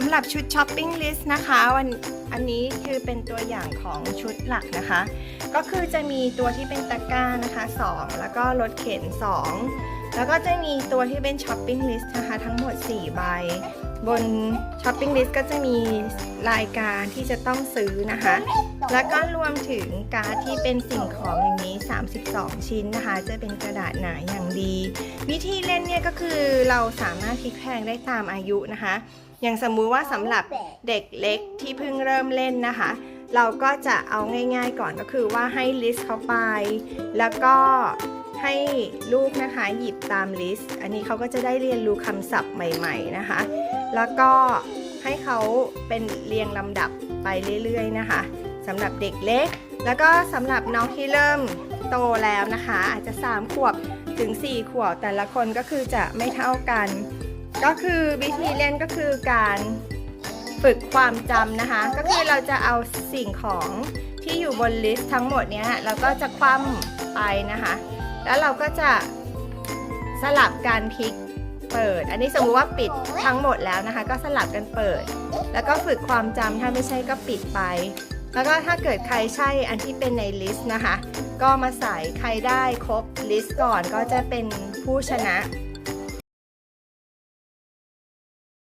สำหรับชุดช้อปปิ้งลิสต์นะคะวันอันนี้คือเป็นตัวอย่างของชุดหลักนะคะ ก็คือจะมีตัวที่เป็นตะกร้านะคะ 2 แล้วก็รถเข็น 2 แล้วก็จะมีตัวที่เป็นช้อปปิ้งลิสต์นะคะ ทั้งหมด 4 ใบ บนช้อปปิ้งลิสต์ก็จะมีรายการที่จะต้องซื้อนะคะ แล้วก็รวมถึงการที่เป็นสิ่งของอย่างนี้ 32 ชิ้นนะคะ จะเป็นกระดาษหนาอย่างดี วิธีเล่นเนี่ยก็คือเราสามารถพลิกแพลงได้ตามอายุนะคะ อย่างสมมุติว่าสำหรับเด็กเล็กที่เพิ่งเริ่มเล่นนะคะ เราก็จะเอาง่ายๆก่อนก็คือว่าให้ลิสต์เขาไป แล้วก็ให้ลูกนะคะหยิบตามลิสต์ อันนี้เขาก็จะได้เรียนรู้คำศัพท์ใหม่ ๆนะคะ แล้วก็ให้เขาเป็นเรียงลำดับไปเรื่อยๆนะคะสำหรับเด็กเล็ก แล้วก็สำหรับน้องที่เริ่ม โตแล้วนะคะ อาจจะ 3 ขวบถึง 4 ขวบแต่ละคนก็คือจะไม่เท่ากัน ก็คือวิธีเล่นก็คือการฝึกความจำนะคะ ก็คือเราจะเอาสิ่งของที่อยู่บนลิสต์ทั้งหมดเนี้ยเราก็จะคว่ำไปนะคะ แล้วเราก็จะสลับการพลิกเปิด อันนี้สมมุติว่าปิดทั้งหมดแล้วนะคะ ก็สลับกันเปิด แล้วก็ฝึกความจำถ้าไม่ใช่ก็ปิดไป แล้วก็ถ้าเกิดใครใช่อันที่เป็นในลิสต์นะคะ ก็มาใส่ใครได้ครบลิสต์ก่อนก็จะเป็นผู้ชนะ